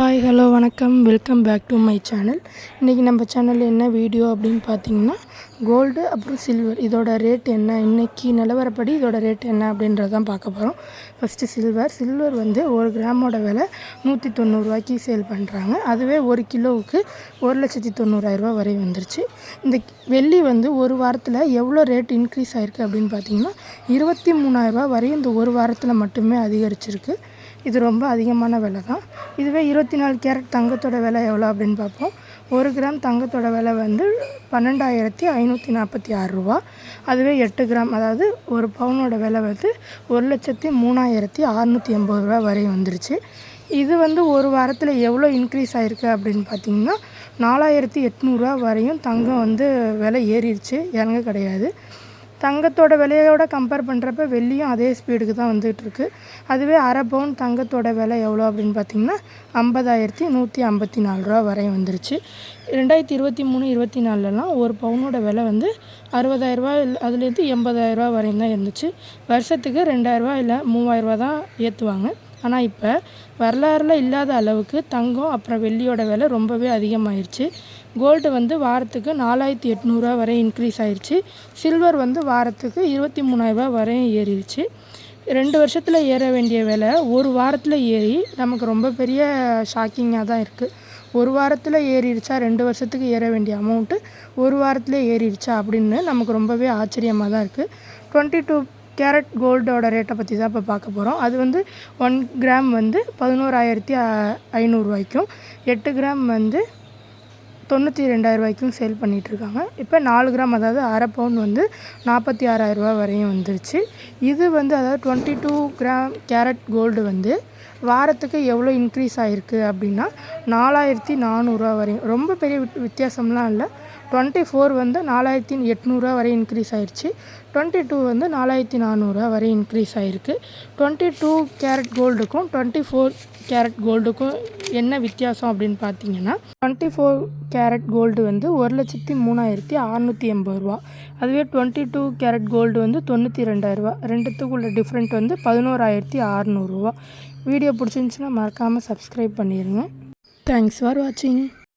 Hi hello வணக்கம். Welcome back to my channel இன்றைக்கி நம்ம சேனலில் என்ன வீடியோ அப்படின்னு பார்த்தீங்கன்னா கோல்டு அப்புறம் சில்வர் இதோட ரேட் என்ன? இன்றைக்கி நிலவரப்படி இதோட ரேட் என்ன அப்படின்றது தான் பார்க்க போகிறோம் ஃபஸ்ட்டு சில்வர் சில்வர் வந்து ஒரு கிராமோட விலை நூற்றி தொண்ணூறுரூவாய்க்கு சேல் பண்ணுறாங்க அதுவே ஒரு கிலோவுக்கு ஒரு லட்சத்தி தொண்ணூறாயிரரூவா வரை வந்துருச்சு. இந்த வெள்ளி வந்து ஒரு வாரத்தில் எவ்வளோ ரேட் இன்க்ரீஸ் ஆகிருக்கு அப்படின்னு பார்த்தீங்கன்னா இருபத்தி மூணாயிரரூவா வரையும் இந்த ஒரு வாரத்தில் மட்டுமே அதிகரிச்சிருக்கு. இது ரொம்ப அதிகமான விலை தான் இதுவே இருபத்தி நாலு கேரட் தங்கத்தோட விலை எவ்வளோ அப்படின்னு பார்ப்போம். ஒரு கிராம் தங்கத்தோட விலை வந்து பன்னெண்டாயிரத்தி ஐநூற்றி நாற்பத்தி ஆறுரூவா அதுவே எட்டு கிராம் அதாவது ஒரு பவுனோட விலை வந்து ஒரு லட்சத்தி மூணாயிரத்தி அறநூற்றி எண்பது ரூபா வரையும் வந்துருச்சு. இது வந்து ஒரு வாரத்தில் எவ்வளோ இன்க்ரீஸ் ஆகிருக்கு அப்படின்னு பார்த்தீங்கன்னா நாலாயிரத்தி எட்நூறுரூவா வரையும் தங்கம் வந்து விலை ஏறிடுச்சு இறங்க கிடையாது. தங்கத்தோட விலையோட கம்பேர் பண்ணுறப்ப வெள்ளியும் அதே ஸ்பீடுக்கு தான் வந்துகிட்ருக்கு அதுவே அரை பவுன் தங்கத்தோட விலை எவ்வளோ அப்படின்னு பார்த்தீங்கன்னா ஐம்பதாயிரத்தி நூற்றி ஐம்பத்தி நாலு ரூபா வரையும் வந்துருச்சு. ரெண்டாயிரத்தி இருபத்தி மூணு இருபத்தி நாலுலலாம் ஒரு பவுனோட விலை வந்து அறுபதாயிரரூபா இல்லை அதுலேருந்து எண்பதாயிரரூபா வரையும் தான் இருந்துச்சு. வருஷத்துக்கு ரெண்டாயிரரூபா இல்லை மூவாயிரரூபா தான் ஏற்றுவாங்க ஆனால் இப்போ வரலாறில் இல்லாத அளவுக்கு தங்கம் அப்புறம் வெள்ளியோட விலை ரொம்பவே அதிகமாயிருச்சு. கோல்டு வந்து வாரத்துக்கு நாலாயிரத்தி எட்நூறுரூவா வரை இன்க்ரீஸ் ஆயிடுச்சு சில்வர் வந்து வாரத்துக்கு இருபத்தி மூணாயிரரூபா வரையும் ஏறிடுச்சு ரெண்டு வருஷத்தில் ஏற வேண்டிய விலை ஒரு வாரத்தில் ஏறி நமக்கு ரொம்ப பெரிய ஷாக்கிங்காக தான் இருக்குது ஒரு வாரத்தில் ஏறிடுச்சா ரெண்டு வருஷத்துக்கு ஏற வேண்டிய அமௌண்ட்டு ஒரு வாரத்தில் ஏறிடுச்சா அப்படின்னு நமக்கு ரொம்பவே ஆச்சரியமாக தான் இருக்குது டுவெண்ட்டி டூ கேரட் கோல்டோட ரேட்டை பற்றி தான் இப்போ பார்க்க போகிறோம். அது வந்து ஒன் கிராம் வந்து பதினோராயிரத்தி ஐநூறுரூவாய்க்கும் எட்டு கிராம் வந்து தொண்ணூற்றி ரெண்டாயிரரூவாய்க்கும் சேல் பண்ணிகிட்ருக்காங்க. இப்போ நாலு கிராம் அதாவது அரை பவுன் வந்து நாற்பத்தி ஆறாயிரரூவா வரையும் வந்துருச்சு. இது வந்து அதாவது twenty two gram carat gold வந்து வாரத்துக்கு எவ்வளோ இன்க்ரீஸ் ஆகிருக்கு அப்படின்னா நாலாயிரத்தி நானூறுரூவா வரையும் ரொம்ப பெரிய வித்தியாசம்லாம் இல்லை. டுவெண்ட்டி ஃபோர் வந்து நாலாயிரத்தி எட்நூறுரூவா வரை இன்க்ரீஸ் ஆகிடுச்சு டுவெண்ட்டி டூ வந்து நாலாயிரத்தி நானூறுரூவா வரை இன்க்ரீஸ் ஆகிருக்கு டுவெண்ட்டி டூ கேரட் கோல்டுக்கும் டுவெண்ட்டி ஃபோர் கேரட் கோல்டுக்கும் என்ன வித்தியாசம் அப்படின்னு பார்த்தீங்கன்னா டுவெண்ட்டி ஃபோர் கேரட் கோல்டு வந்து ஒரு லட்சத்தி மூணாயிரத்தி அறநூற்றி எண்பது ரூபா. அதுவே டுவெண்ட்டி டூ கேரட் கோல்டு வந்து தொண்ணூற்றி ரெண்டாயிரரூவா ரெண்டுத்துக்குள்ள டிஃப்ரெண்ட் வந்து பதினோராயிரத்தி அறநூறுரூவா வீடியோ பிடிச்சிருந்துச்சின்னா மறக்காமல் சப்ஸ்கிரைப் பண்ணிடுங்க தேங்க்ஸ் ஃபார் வாட்சிங்